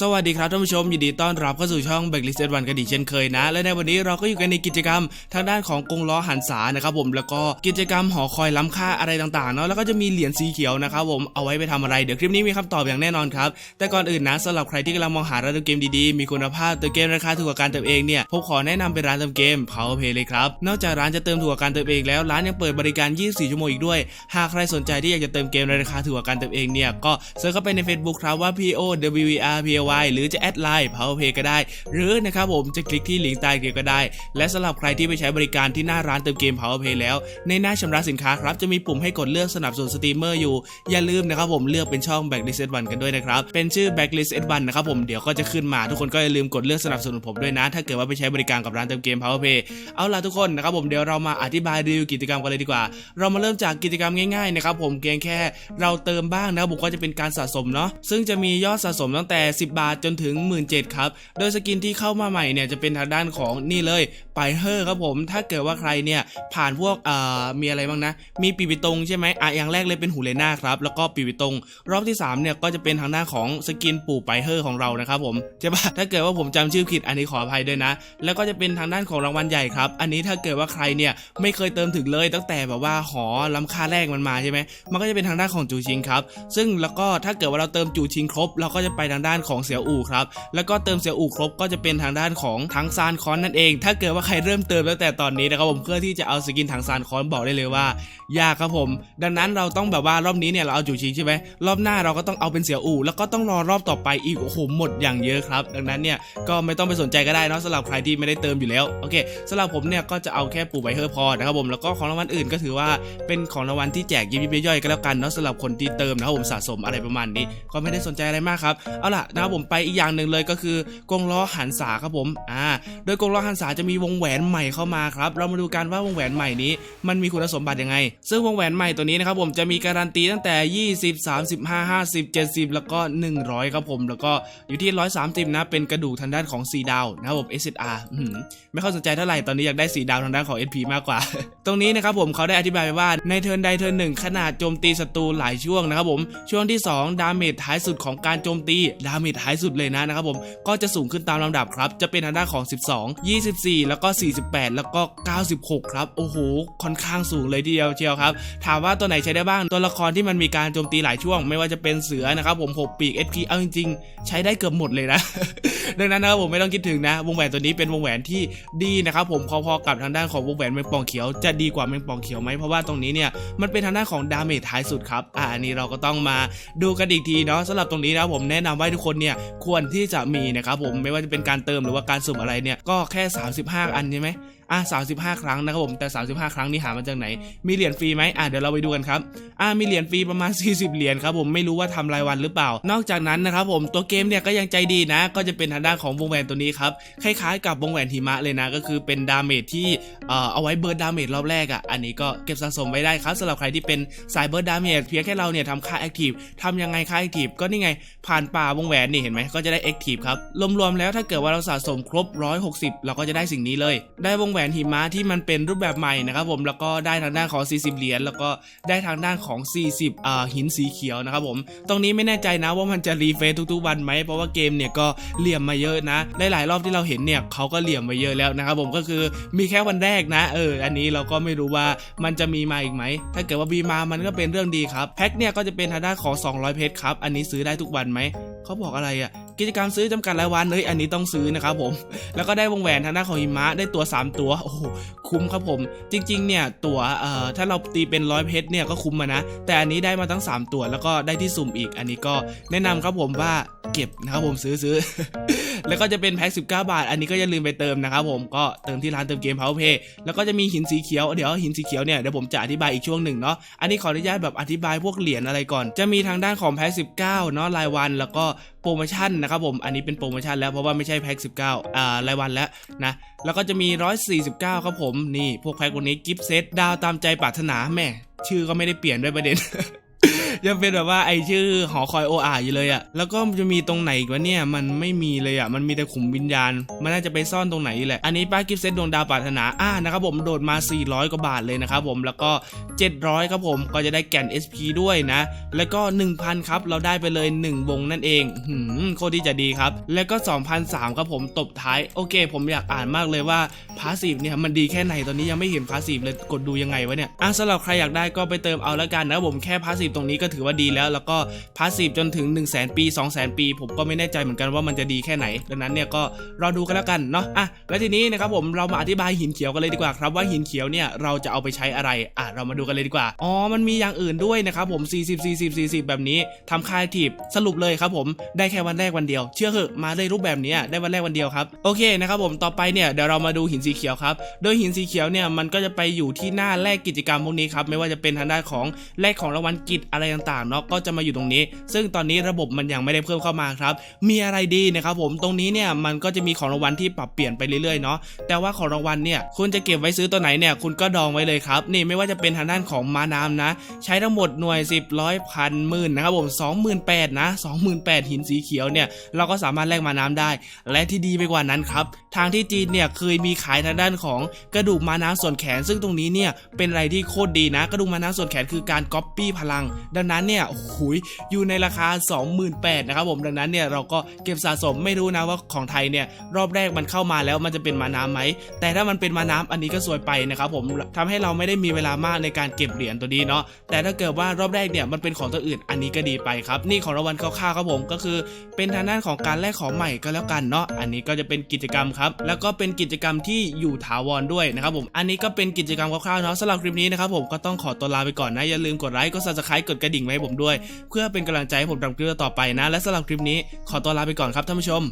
สวัสดีครับท่านผู้ชมยินดีต้อนรับเข้าสู่ช่องแบ k ลิสต์วันกันอีกเช่นเคยนะ และในวันนี้เราก็อยู่กันในกิจกรรมทางด้านของกงล้อหันษานะครับผมแล้วก็กิจกรรมหอคอยล้ำค่าอะไรต่างๆเนาะแล้วก็จะมีเหรียญสีเขียวนะครับผมเอาไว้ไปทำอะไรเดี๋ยวคลิปนี้มีคำตอบอย่างแน่นอนครับแต่ก่อนอื่นนะสำหรับใครที่กำลังมองหาร้านเติมเกมดีๆมีคุณภาพเติมเกมราคาถูกกว่าการเติมเองเนี่ยผมขอแนะนำเป็นร้านเติมเกม Powerplay เลยครับนอกจากร้านจะเติมถูกกว่าการเติมเองแล้วร้านยังเปิดบริการ 24 ชั่วโมงอีกด้วย หากใครสนใจที่อยากจะเติมเกมราคาถูกกว่าการเติมเองเนี่ยก็เซิร์ชเข้าไปใน Facebook ครับว่า P P A Y หรือจะแอดไลน์ Powerpay ก็ได้ หรือนะครับผมจะคลิกที่ลิงก์ใต้คลิปก็ได้ และสำหรับใครที่ไปใช้บริการที่หน้าร้านเติมเกม Powerpay แล้ว ในหน้าชำระสินค้าครับจะมีปุ่มให้กดเลือกสนับสนุนสตรีมเมอร์อยู่ อย่าลืมนะครับผมเลือกเป็นช่อง Backlist S1 กันด้วยนะครับ เป็นชื่อ Backlist S1 นะครับผมเดี๋ยวก็จะขึ้นมาทุกคนก็อย่าลืมกดเลือกสนับสนุนผมด้วยนะ ถ้าเกิดว่าไปใช้บริการกับร้านเติมเกม Powerpay เอาล่ะทุกคนนะครับผมเดี๋ยวเรามาอธิบายรีวิวกิจกรรมกันเลยดีกว่า เรามาเริ่มจากกิจกรรมง่ายๆนะครับผมเพียงแค่เราเติมบ้างนะผมก็จะเป็นการสะสมเนาะซึ่งจะมียอดสะสมตั้งแต่10บาทจนถึง 17,000ครับ โดยสกินที่เข้ามาใหม่เนี่ยจะเป็นทางด้านของนี่เลยไปเฮอร์ครับผม ถ้าเกิดว่าใครเนี่ยผ่านพวกเอ่อมีอะไรบ้างนะ มีปีปิตงใช่ไหมอะอย่างแรกเลยเป็นหูเลน่าครับ แล้วก็ปีปิตง รอบที่สามเนี่ยก็จะเป็นทางด้านของสกินปู่ไปเฮอร์ของเรานะครับผมใช่ปะถ้าเกิดว่าผมจำชื่อผิดอันนี้ขออภัยด้วยนะ แล้วก็จะเป็นทางด้านของรางวัลใหญ่ครับ อันนี้ถ้าเกิดว่าใครเนี่ยไม่เคยเติมถึงเลยตั้งแต่แบบว่าหอล้ำค่าแรกมันมาใช่ไหมมันก็จะเป็นทางด้านของจูชิงครับ ซึ่งแล้วก็ถ้าเกิดว่าเราเติมจูชิงครบเราก็จะไปทางด้านของเสี่ยวอู่ครับ แล้วก็เติมเสี่ยวอู่ครบก็จะเป็นทางด้านของทั้งซานคอนนั่นเอง ถ้าเกิดว่าใครเริ่มเติมตั้งแต่ตอนนี้นะครับผมเพื่อที่จะเอาสกินทางซานคอนบอกได้เลยว่ายากครับผม ดังนั้นเราต้องแบบว่ารอบนี้เนี่ยเราเอาจูชิงใช่ไหมรอบหน้าเราก็ต้องเอาเป็นเสี่ยวอู่แล้วก็ต้องรอรอบต่อไปอีกโอ้โหหมดอย่างเยอะครับ ดังนั้นเนี่ยก็ไม่ต้องไปสนใจก็ได้เนะสำหรับใครที่ไม่ได้เติมอยู่แล้วโอเคสำหรับผมเนี่ยก็จะเอาแค่ปู่ไบเฮอร์พอนะครับผมแล้วก็ของรางวัลอื่นก็ถือว่าเป็นของรางวัลที่แจกยิบยิบย่อยๆก็แล้วกันเนาะสำหรับคนที่เติมนะครับผมสะสมอะไรประมาณนี้ ก็ไม่ได้สนใจอะไรมากครับเอาล่ะนะครับผมไปอีกอย่างหนึ่งเลยก็คือกงล้อหันษาครับผมอ่าโดยกงล้อหันษาจะมีวงแหวนใหม่เข้ามาครับเรามาดูกันว่าวงแหวนใหม่นี้ มันมีคุณสมบัติยังไง ซึ่งวงแหวนใหม่ตัวนี้นะครับผมจะมีการันตีตั้งแต่ 20 35 50 70 แล้วก็ 100 ครับผมแล้วก็อยู่ที่ 130 นะเป็นกระดูกทางด้านของ4ดาวนะครับผม SSR ไม่ค่อยสนใจเท่าไหร่ตอนนี้อยากได้4ดาวทางด้านของ SP มากกว่า ตรงนี้นะครับผมเขาได้อธิบายไว้ว่าในเทิร์นใดเทิร์นหนึ่งขนาดโจมตีศัตรูหลายช่วงนะครับผมช่วงที่ 2 ดาเมจท้ายสุดของการโจมตีดาเมจท้ายสุดเลยนะนะครับผมก็จะสูงขึ้นตามลำดับครับ จะเป็นทางด้านของ 12 24 แล้วก็ 48 แล้วก็ 96 ครับ โอ้โห ค่อนข้างสูงเลยทีเดียวเชียวครับ ถามว่าตัวไหนใช้ได้บ้าง ตัวละครที่มันมีการโจมตีหลายช่วง ไม่ว่าจะเป็นเสือนะครับผมหกปีก SP เอาจริงๆ ใช้ได้เกือบหมดเลยนะ ดังนั้นนะครับผมไม่ต้องคิดถึงนะ วงแหวนตัวนี้เป็นวงแหวนที่ดีนะครับผม พอๆกับทางด้านของวงแหวนแมงป่องเขียว จะดีกว่าแมงป่องเขียวไหมเพราะว่าตรงนี้เนี่ย มันเป็นทางด้านของดาเมจท้ายสุดครับ อ่า อันนี้เราก็ต้องมาดูกันอีกทีเนาะสำหรับตรงนี้นะผมแนะนำว่าทุกคนเนี่ยควรที่จะมีนะครับผมไม่ว่าจะเป็นการเติมหรือว่าการสุ่มอะไรเนี่ยก็แค่ 35 อันใช่ไหมอะ35 ครั้งนะครับผมแต่ 35 ครั้งนี่หามาจากไหน มีเหรียญฟรีไหมอะเดี๋ยวเราไปดูกันครับอะมีเหรียญฟรีประมาณ 40 เหรียญครับผมไม่รู้ว่าทำรายวันหรือเปล่า นอกจากนั้นนะครับผมตัวเกมเนี่ยก็ยังใจดีนะ ก็จะเป็นทางด้านของวงแหวนตัวนี้ครับคล้ายๆ กับวงแหวนหิมะเลยนะ ก็คือเป็นดาเมจที่เอ่อเอาไว้เบิร์ดดาเมจรอบแรกอะอันนี้ก็เก็บสะสมไว้ได้ครับสำหรับใครที่เป็นสายเบิร์ดดาเมจเพียงแค่เราเนี่ยทำค่าแอคทีฟทำยังไงค่าแอคทีฟก็นี่ไงผ่านป่าวงแหวนนี่เห็นไหมก็จะได้แอคทีฟครับ รวมๆแล้วถ้าเกิดว่าเราสะสมครบ 160 เราก็จะได้สิ่งนี้เลย ได้วงแหวนหิมะที่มันเป็นรูปแบบใหม่นะครับผมแล้วก็ได้ทางด้านของ 40 เหรียญแล้วก็ได้ทางด้านของ 40อ่าหินสีเขียวนะครับผม ตรงนี้ไม่แน่ใจนะว่ามันจะรีเฟซทุกๆวันไหมเพราะว่าเกมเนี่ยก็เหลี่ยมมาเยอะนะหลายๆรอบที่เราเห็นเนี่ยเขาก็เหลี่ยมมาเยอะแล้วนะครับผมก็คือมีแค่วันแรกนะเอออันนี้เราก็ไม่รู้ว่ามันจะมีมาอีกไหมถ้าเกิดว่ามีมามันก็เป็นเรื่องดีครับแพ็คเนี่ยก็จะเป็นทางด้านของ 200 เพชรครับอันนี้ซื้อได้ทุกวันไหมเขาบอกอะไรอะกิจกรรมซื้อจำกัดรายวันเลยอันนี้ต้องซื้อนะครับผม แล้วก็ได้วงแหวนทางด้านของหิมะได้ตัว 3 ตัว โอ้โห คุ้มครับผม จริง ๆ เนี่ยตัวเอ่อถ้าเราตีเป็นร้อยเพชรเนี่ยก็คุ้มมานะ แต่อันนี้ได้มาตั้ง 3 ตัวแล้วก็ได้ที่สุ่มอีก อันนี้ก็แนะนำครับผมว่าเก็บนะครับผมซื้อซื้อ แล้วก็จะเป็นแพ็ค19 บาท อันนี้ก็อย่าลืมไปเติมนะครับผมก็เติมที่ร้านเติมเกม Power Pay แล้วก็จะมีหินสีเขียวเดี๋ยวหินสีเขียวเนี่ยเดี๋ยวผมจะอธิบายอีกช่วงหนึ่งเนาะอันนี้ขออนุญาตแบบอธิบายพวกเหรียญอะไรก่อน จะมีทางด้านของแพ็ค19เนาะรายวันแล้วก็โปรโมชั่นนะครับผมอันนี้เป็นโปรโมชั่นแล้วเพราะว่าไม่ใช่แพ็ค19อ่ารายวันแล้วนะแล้วก็จะมี 149 ครับผมนี่พวกแพ็ควันนี้กิฟต์เซตดาวตามใจปรารถนาแม่ชื่อก็ไม่ได้เปลี่ยนด้วยประเด็น ยังเป็นแบบว่าไอชื่อหอคอยโออาอยู่เลยอะแล้วก็จะมีตรงไหนอีกวะเนี่ยมันไม่มีเลยอะมันมีแต่ขุมวิญญาณ มันน่าจะไปซ่อนตรงไหนแหละอันนี้ป้ากิฟเซตดวงดาวปรารถนาอ่านะครับผมโดดมา 400 กว่าบาทเลยนะครับผมแล้วก็ 700ครับผมก็จะได้แก่น SP ด้วยนะ แล้วก็ 1,000 ครับ เราได้ไปเลย 1 วงนั่นเองหืมโคตรที่จะดีครับ แล้วก็ 2,003ครับผมตบท้าย โอเค ผมอยากอ่านมากเลยว่าพาสซีฟเนี่ยมันดีแค่ไหนตอนนี้ยังไม่เห็นพาสซีฟเลยกดดูยังไงวะเนี่ยอะสำหรับใครอยากได้ก็ไปเติมเอาแล้วกันนะครับผมแค่พาสซีฟตรงนี้ก็ถือว่าดีแล้ว แล้วก็พาสซีฟจนถึง 1 0 0 0 0แปี 2 0 0 0 0 ปี ผมก็ไม่แน่ใจเหมือนกันว่ามันจะดีแค่ไหน ดังนั้นเนี่ยก็รอดูกันแล้วกันเนาะอะแล้วทีนี้นะครับผมเรามาอธิบายหินเขียวกันเลยดีกว่าครับว่าหินเขียวเนี่ยเราจะเอาไปใช้อะไรอะเรามาดูกันเลยดีกว่าอ๋อมันมีอย่างอื่นด้วยนะครับผม 40 40 40 แบบนี้ทำคายทีบสรุปเลยครับผมได้แค่วันแรกวันเดียว เชื่อเหอะมาได้รูปแบบนี้ได้วันแรกวันเดียวครับโอเคนะครับผมต่อไปเนี่ยเดี๋ยวเรามาดูหินสีเขียวครับโดยหินสีเขียวเนี่ยมันก็จะไปอยู่ที่หน้าแรกกิจกรรมพวกนี้ครับไม่ว่าจะเป็นทางด้านของแรกของรางวัลกิจอะไรต่างๆเนาะก็จะมาอยู่ตรงนี้ ซึ่งตอนนี้ระบบมันยังไม่ได้เพิ่มเข้ามาครับ มีอะไรดีนะครับผมตรงนี้เนี่ยมันก็จะมีของรางวัลที่ปรับเปลี่ยนไปเรื่อยๆเนาะแต่ว่าของรางวัลเนี่ยคุณจะเก็บไว้ซื้อตัวไหนเนี่ยคุณก็ดองไว้เลยครับนี่ไม่ว่าจะเป็นทางด้านของมาน้ำนะ ใช้ทั้งหมดหน่วย 10ร้อยพันหมื่นนะครับผม28,000นแปดนะ28,000หินสีเขียวเนี่ยเราก็สามารถแลกมาน้ำได้ และที่ดีไปกว่านั้นครับทางที่จีนเนี่ยเคยมีขายทางด้านของกระดูกมาน้ำส่วนแขน ซึ่งตรงนี้เนี่ยเป็นอะไรที่โคตรดีนะ กระดูกมาน้ำส่วนแขนคือการก๊อปปี้พลังดังนั้นเนี่ยโอ้โหยอยู่ในราคา 28,000นะครับผมดังนั้นเนี่ยเราก็เก็บสะสมไม่รู้นะว่าของไทยเนี่ยรอบแรกมันเข้ามาแล้วมันจะเป็นมาน้ำไหมแต่ถ้ามันเป็นมาน้ำอันนี้ก็สวยไปนะครับผมทำให้เราไม่ได้มีเวลามากในการเก็บเหรียญตัวนี้เนาะแต่ถ้าเกิดว่ารอบแรกเนี่ยมันเป็นของตัวอื่นอันนี้ก็ดีไปครับนี่ของรางวัลคร่าวๆครับผมก็คือ เป็นทางด้านของการแลกของใหม่ก็แล้วกันเนาะอันนี้ก็จะเป็นกิจกรรมครับแล้วก็เป็นกิจกรรมที่อยู่ถาวรด้วยนะครับผมอันนี้ก็เป็นกิจกรรมคร่าวๆเนาะสำหรับคลิปนี้นะครับผมก็ต้องขอตัวลาไปก่อนนะอย่าลืมกดไลค์กด subscribe กดกระดิ่งไว้ให้ผมด้วย เพื่อเป็นกำลังใจให้ผมทำคลิปต่อไปนะ และสำหรับคลิปนี้ขอตัวลาไปก่อนครับท่านผู้ชม